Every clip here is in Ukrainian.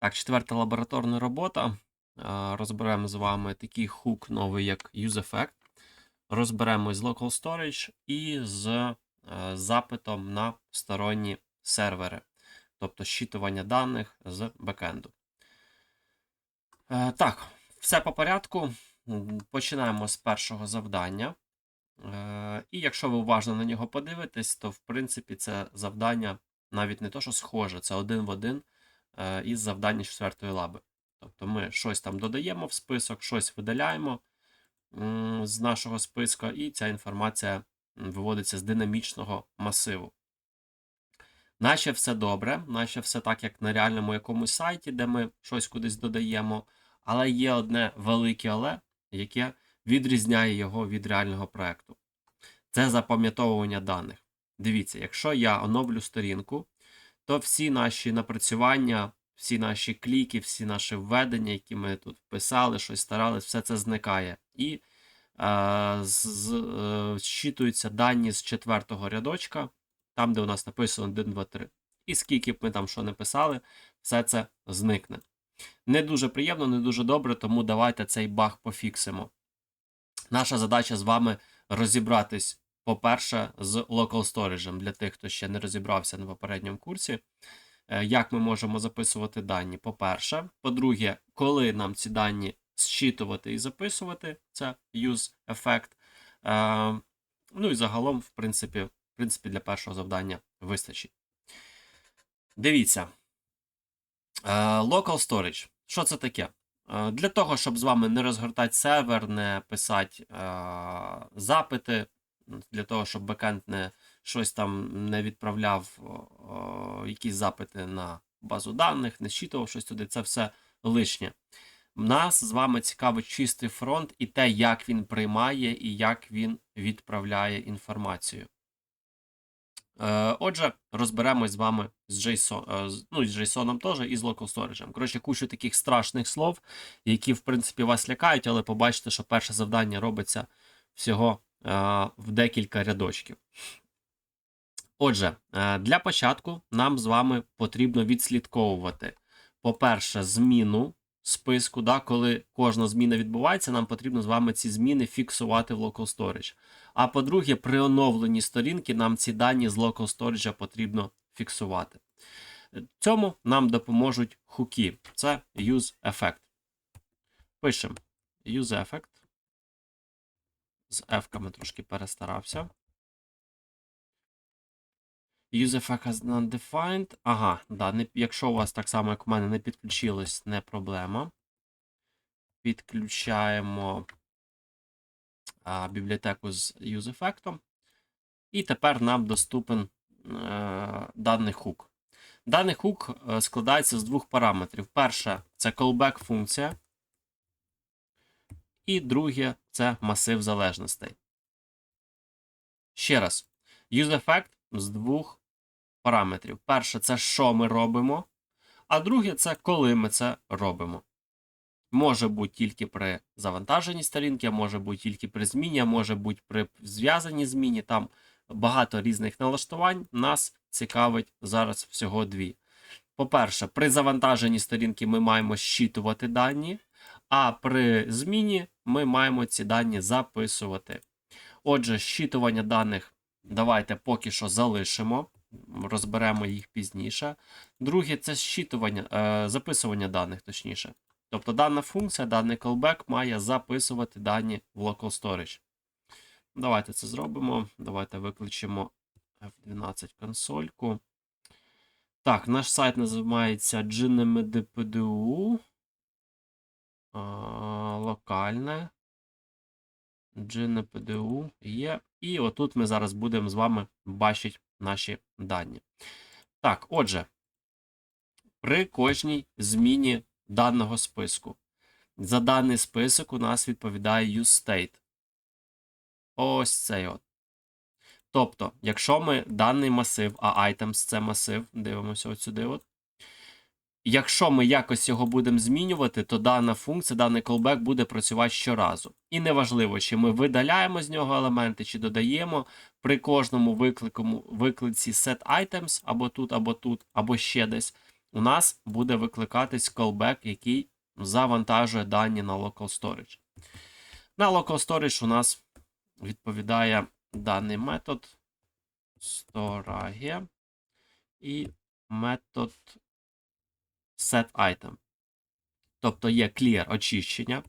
Так, четверта лабораторна робота. Е, Розберемо з вами такий хук новий, як UseEffect. Розберемо з Local Storage і з е, запитом на сторонні сервери, тобто щитування даних з бекенду. Е, Так, все по порядку. Починаємо з першого завдання. І якщо ви уважно на нього подивитесь, то в принципі це завдання навіть не то, що схоже, це один в один із завдань четвертої лаби. Тобто ми щось там додаємо в список, щось видаляємо з нашого списка, і ця інформація виводиться з динамічного масиву. Наче все добре, наче все так, як на реальному якомусь сайті, де ми щось кудись додаємо. Але є одне велике але, яке відрізняє його від реального проекту. Це запам'ятовування даних. Дивіться, якщо я оновлю сторінку, то всі наші напрацювання, всі наші кліки, всі наші введення, які ми тут вписали, щось старались, все це зникає. І е, з, е, зчитуються дані з четвертого рядочка, там, де у нас написано 1, 2, 3. І скільки б ми там що не писали, все це зникне. Не дуже приємно, не дуже добре, тому давайте цей баг пофіксимо. Наша задача з вами розібратись, по-перше, з local storage, для тих, хто ще не розібрався на попередньому курсі. Е, Як ми можемо записувати дані? По-перше, по-друге, коли нам ці дані зчитувати і записувати, це use effect. Е, Ну і загалом, в принципі, в принципі, для першого завдання вистачить. Дивіться. Е, Local storage. Що це таке? Для того, щоб з вами не розгортати сервер, не писати запити, для того, щоб бекенд не щось там не відправляв о, якісь запити на базу даних, не зчитував щось туди, це все лишнє. Нас з вами цікавить чистий фронт і те, як він приймає і як він відправляє інформацію. Е, Отже, розберемось з вами з JSON, е, ну, з JSON теж, і з Local Storage. Коротше, кучу таких страшних слов, які, в принципі, вас лякають, але побачите, що перше завдання робиться всього в декілька рядочків. Отже, е, для початку нам з вами потрібно відслідковувати, по-перше, зміну списку. Да, коли кожна зміна відбувається, нам потрібно з вами ці зміни фіксувати в Local Storage. А по-друге, при оновленні сторінки нам ці дані з Local Storage потрібно фіксувати. Цьому нам допоможуть хуки. Це Use Effect. Пишемо Use Effect. З F-ками трошки перестарався. Use has not defined. Ага, да, не, якщо у вас так само, як у мене, не підключилось, не проблема. Підключаємо а, бібліотеку з use. І тепер нам доступен е, даний хук. Даний хук е, складається з двох параметрів. Перше це callback функція. І друге це масив залежностей. Ще раз. Use effect з двох параметрів. Перше, це що ми робимо, а друге, це коли ми це робимо. Може бути тільки при завантаженні сторінки, може бути тільки при зміні, а може бути при зв'язаній зміні. Там багато різних налаштувань. Нас цікавить зараз всього дві. По-перше, при завантаженні сторінки ми маємо щитувати дані, а при зміні ми маємо ці дані записувати. Отже, щитування даних давайте поки що залишимо, розберемо їх пізніше. Друге, це щитування, е, записування даних, точніше. Тобто дана функція, даний callback має записувати дані в local storage. Давайте це зробимо. Давайте викличемо F12 консольку. Так, наш сайт називається GNMDPDU. Локальне. GNPDU є. І отут ми зараз будемо з вами бачити наші дані. Так, отже, при кожній зміні даного списку. За даний список у нас відповідає useState. Ось цей от. Тобто, якщо ми даний масив, а items це масив, дивимося от сюди. от. Якщо ми якось його будемо змінювати, то дана функція, даний callback буде працювати щоразу. І неважливо, чи ми видаляємо з нього елементи, чи додаємо при кожному виклику, виклиці set items або тут, або тут, або ще десь. у нас буде викликатись callback, який завантажує дані на local storage. На local storage у нас відповідає даний метод storage і метод setItem. Тобто є clear очищення,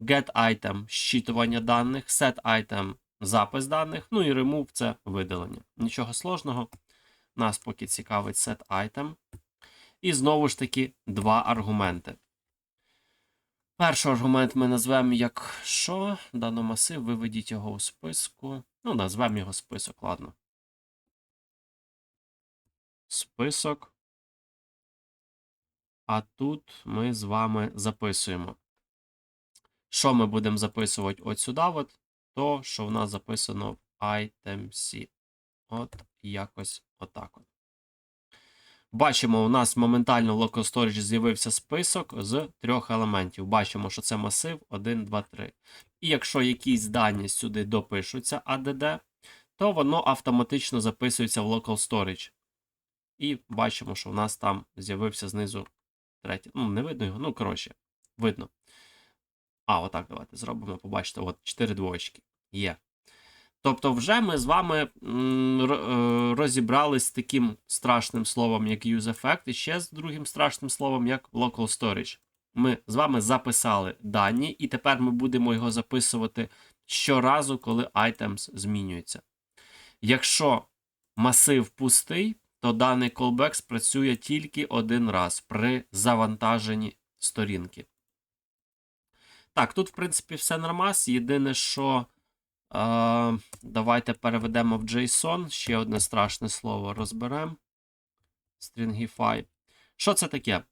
getItem щитування даних, setItem запис даних, ну і remove це видалення. Нічого сложного. Нас поки цікавить setItem. І знову ж таки два аргументи. Перший аргумент ми назвемо як що? Даномасив, виведіть його у списку. Ну, назвемо його список, ладно. Список. А тут ми з вами записуємо. Що ми будемо записувати от сюди, от, то, що в нас записано в itemC. От якось отак. от. Бачимо, у нас моментально в Local Storage з'явився список з трьох елементів. Бачимо, що це масив 1, 2, 3. І якщо якісь дані сюди допишуться ADD, то воно автоматично записується в Local Storage. І бачимо, що в нас там з'явився знизу третій. Ну, не видно його, ну, коротше, видно. А, отак давайте зробимо. Побачите, от 4 двоєчки. Є. Тобто, вже ми з вами е, розібрались з таким страшним словом, як useEffect, і ще з другим страшним словом, як local storage. Ми з вами записали дані, і тепер ми будемо його записувати щоразу, коли items змінюється. Якщо масив пустий, то даний callback спрацює тільки один раз при завантаженні сторінки. Так, тут, в принципі, все нормас. Єдине, що е, давайте переведемо в JSON. Ще одне страшне слово розберемо. Stringify. Що це таке?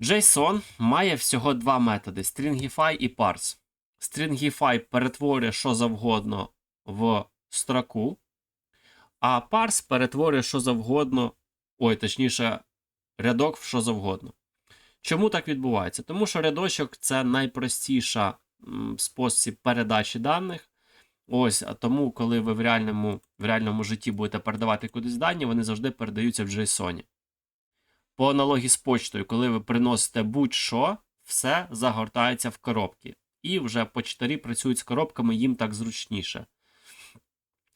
JSON має всього два методи: Stringify і parse. Stringify перетворює що завгодно в строку, а parse перетворює що завгодно, ой, точніше, рядок в що завгодно. Чому так відбувається? Тому що рядочок це найпростіша спосіб передачі даних. Ось, а тому, коли ви в реальному, в реальному житті будете передавати кудись дані, вони завжди передаються в JSON. По аналогії з почтою, коли ви приносите будь-що, все загортається в коробки. І вже почтарі працюють з коробками, їм так зручніше.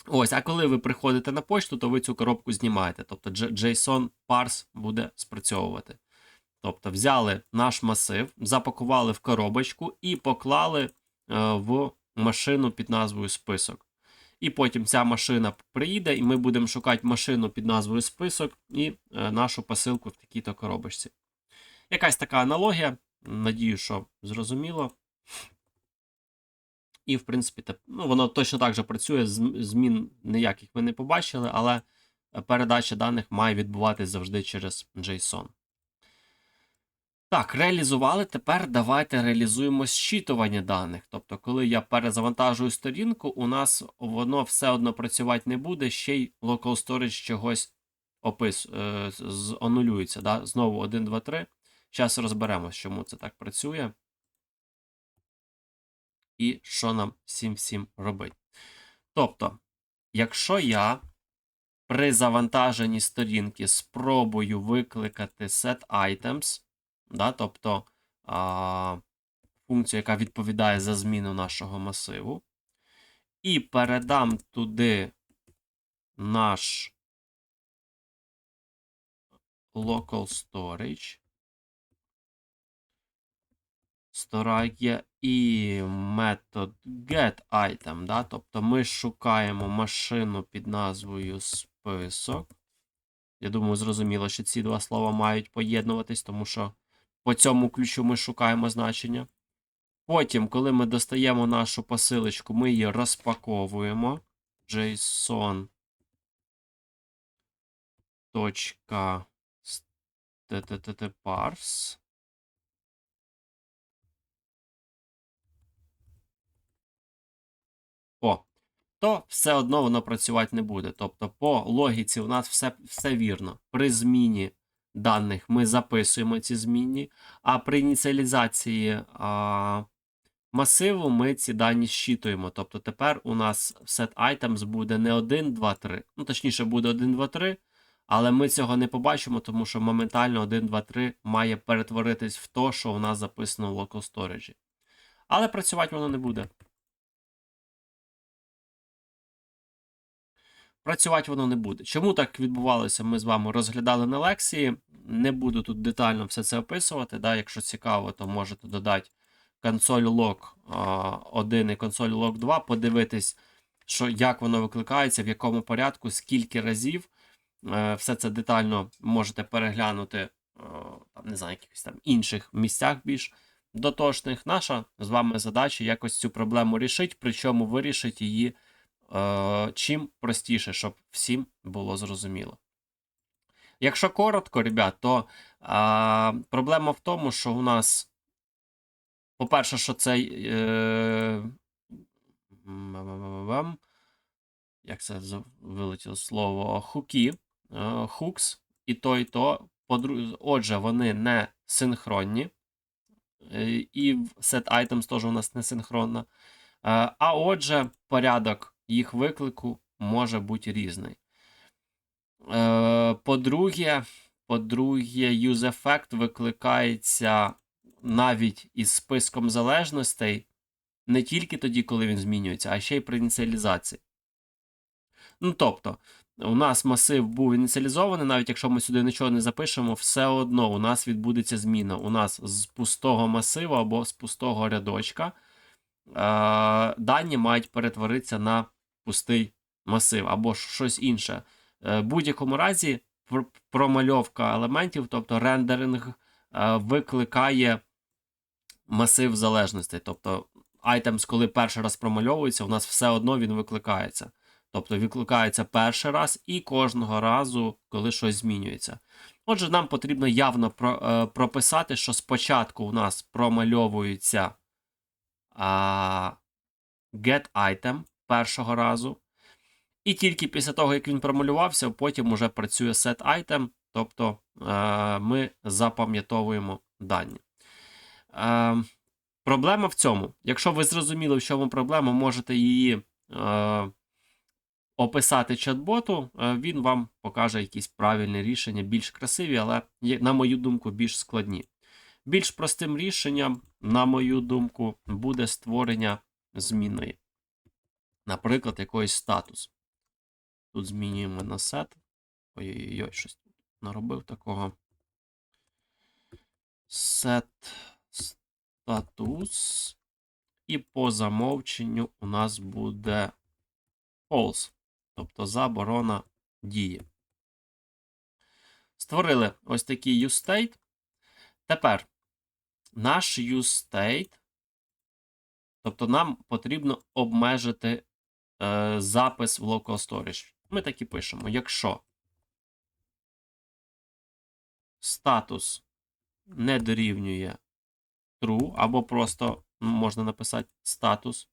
Ось, а коли ви приходите на почту, то ви цю коробку знімаєте. Тобто JSON parse буде спрацьовувати. Тобто взяли наш масив, запакували в коробочку і поклали е, в машину під назвою список. І потім ця машина приїде, і ми будемо шукати машину під назвою список і е, нашу посилку в такій-то коробочці. Якась така аналогія. Надію, що зрозуміло. І, в принципі, ну, воно точно так же працює. зм- Змін ніяких ви не побачили, але е, передача даних має відбуватись завжди через JSON. Так, реалізували. Тепер давайте реалізуємо зчитування даних. Тобто, коли я перезавантажую сторінку, у нас воно все одно працювати не буде, ще й local storage чогось опис, е, анулюється. Да? Знову 1, 2, 3. Зараз розберемось, чому це так працює. І що нам всім всім робити. Тобто, якщо я при завантаженні сторінки спробую викликати setItems, да, тобто а, функцію, яка відповідає за зміну нашого масиву, і передам туди наш local storage. Storage є і метод getItem, да? тобто ми шукаємо машину під назвою список. Я думаю, зрозуміло, що ці два слова мають поєднуватись, тому що по цьому ключу ми шукаємо значення. Потім, коли ми достаємо нашу посилочку, ми її розпаковуємо. JSON. Parse. О, то все одно воно працювати не буде. Тобто, по логіці у нас все, все вірно. При зміні даних ми записуємо ці змінні, а при ініціалізації а, масиву ми ці дані щитуємо. Тобто тепер у нас set items буде не 1, 2, 3. Ну, точніше, буде 1, 2, 3, Але ми цього не побачимо, тому що моментально 1, 2, 3 має перетворитись в то, що у нас записано в local storage. Але працювати воно не буде. Працювати воно не буде. Чому так відбувалося? Ми з вами розглядали на лекції. Не буду тут детально все це описувати. Да? Якщо цікаво, то можете додати консоль log 1 і консоль log 2, подивитись, що, як воно викликається, в якому порядку, скільки разів. Е, Все це детально можете переглянути е, там, не знаю, якихось там інших місцях більш дотошних. Наша з вами задача якось цю проблему рішити, причому вирішити її чим простіше, щоб всім було зрозуміло. Якщо коротко, ребят, то а, проблема в тому, що у нас, по-перше, що цей. Е, як це вилетіло слово? Хуки, е, хукс, і то, і то. Отже, вони не синхронні. Е, І set items теж у нас не синхронно. Е, А отже, порядок їх виклику може бути різний. Е, По-друге, по-друге, UseEffect викликається навіть із списком залежностей не тільки тоді, коли він змінюється, а ще й при ініціалізації. Ну, тобто, у нас масив був ініціалізований, навіть якщо ми сюди нічого не запишемо, все одно у нас відбудеться зміна. У нас з пустого масиву або з пустого рядочка е, дані мають перетворитися на пустий масив або щось інше. Е, В будь-якому разі промальовка елементів, тобто рендеринг, е, викликає масив залежностей. Тобто, items, коли перший раз промальовується, у нас все одно він викликається. Тобто викликається перший раз і кожного разу, коли щось змінюється. Отже, нам потрібно явно е, прописати, що спочатку у нас промальовується а, get item першого разу. І тільки після того, як він промалювався, потім уже працює set item, тобто е, ми запам'ятовуємо дані. Е, проблема в цьому. Якщо ви зрозуміли, в чому проблема, можете її е, описати чат-боту, він вам покаже якісь правильні рішення, більш красиві, але, на мою думку, більш складні. Більш простим рішенням, на мою думку, буде створення змінної. Наприклад, якийсь статус. Тут змінюємо на set. Ой-ой-ой, щось тут наробив такого. Set статус. І по замовченню у нас буде false, тобто заборона дії. Створили ось такий useState. Тепер наш useState, тобто нам потрібно обмежити е, запис в local storage. Ми так і пишемо: якщо статус не дорівнює true, або просто можна написати статус.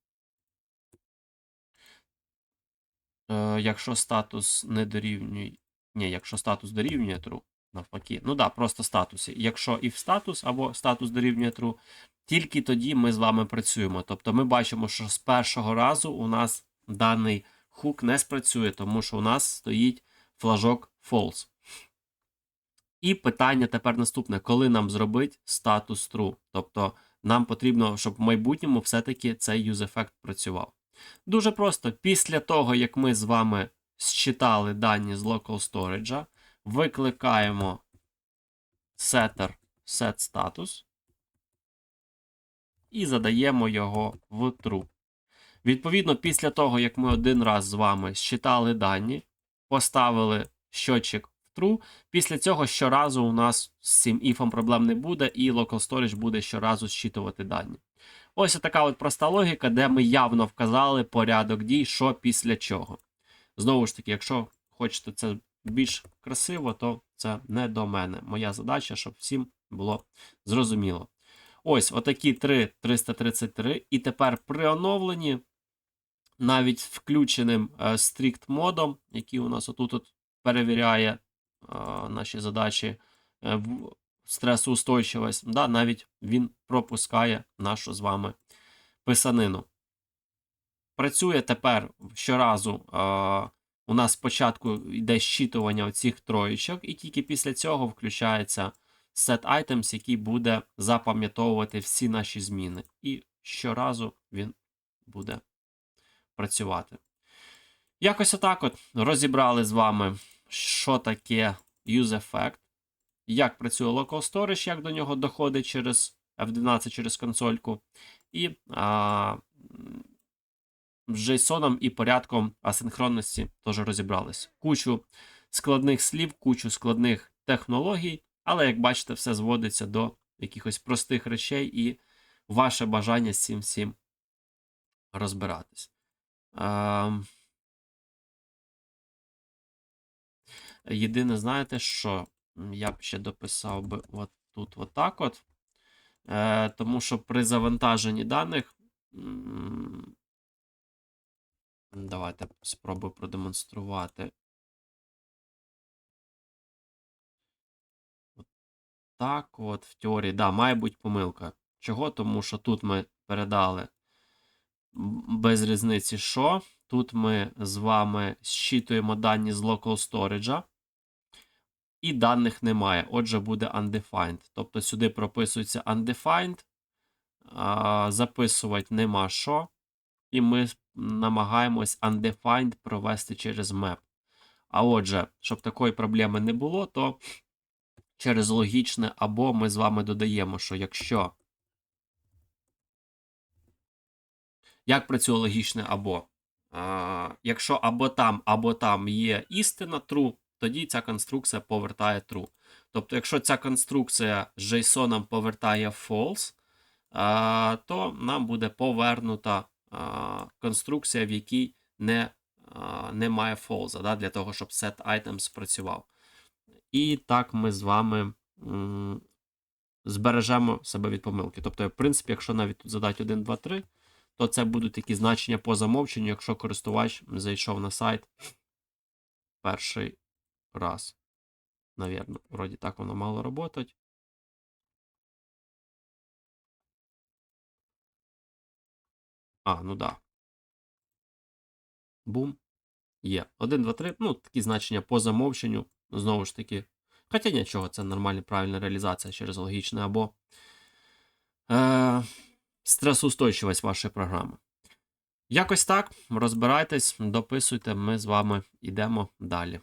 Е, якщо статус не дорівнює. Ні, якщо статус дорівнює true, навпаки. Ну да, просто статуси. Якщо if статус або статус дорівнює true, тільки тоді ми з вами працюємо. Тобто ми бачимо, що з першого разу у нас даний хук не спрацює, тому що у нас стоїть флажок false. І питання тепер наступне: коли нам зробити статус true? Тобто нам потрібно, щоб в майбутньому все-таки цей use-effect працював. Дуже просто, після того, як ми з вами считали дані з local storage, викликаємо setter set status і задаємо його в true. Відповідно, після того, як ми один раз з вами считали дані, поставили щотчик в true, після цього щоразу у нас з цим іфом проблем не буде, і local storage буде щоразу зчитувати дані. Ось така от проста логіка, де ми явно вказали порядок дій, що після чого. Знову ж таки, якщо хочете це більш красиво, то це не до мене. Моя задача, щоб всім було зрозуміло. Ось отакі 3 333. І тепер при оновленні, навіть включеним е, strict модом, який у нас отут от перевіряє е, наші задачі е, в стресоустойчивість, да, навіть він пропускає нашу з вами писанину. Працює тепер щоразу у нас спочатку йде щитування оцих троєчок, і тільки після цього включається set items, який буде запам'ятовувати всі наші зміни. І щоразу він буде працювати. Якось отак от розібрали з вами, що таке UseEffect, як працює Local Storage, як до нього доходить через F12 через консольку, і а, з JSON і порядком асинхронності теж розібрались. Кучу складних слів, кучу складних технологій, але, як бачите, все зводиться до якихось простих речей і ваше бажання з цим всім розбиратись. Єдине, знаєте, що я б ще дописав би от тут отак от. Е, тому що при завантаженні даних. Давайте спробую продемонструвати. От Так, от, в теорії, да, має бути помилка. Чого? Тому що тут ми передали без різниці що. Тут ми з вами зчитуємо дані з local storage, і даних немає. Отже, буде undefined. Тобто сюди прописується undefined, записувати нема що. І ми намагаємось undefined провести через map. А отже, щоб такої проблеми не було, то через логічне або ми з вами додаємо, що якщо. Як працює логічне або? А, якщо або там, або там є істина true, тоді ця конструкція повертає true. Тобто, якщо ця конструкція з JSON повертає false, а, то нам буде повернута а, конструкція, в якій не, а, немає false, да, для того, щоб set item спрацював. І так ми з вами м, збережемо себе від помилки. Тобто, в принципі, якщо навіть тут задати 1, 2, 3, то це будуть такі значення по замовченню, якщо користувач зайшов на сайт перший раз. Навірно, вроді так воно мало роботать. А, ну да. Бум. Є. 1, 2, 3. Ну, такі значення по замовченню. Знову ж таки. Хоча нічого, це нормальна правильна реалізація через логічне або е, стресоустойчивість вашої програми. Якось так. Розбирайтесь, дописуйте, ми з вами йдемо далі.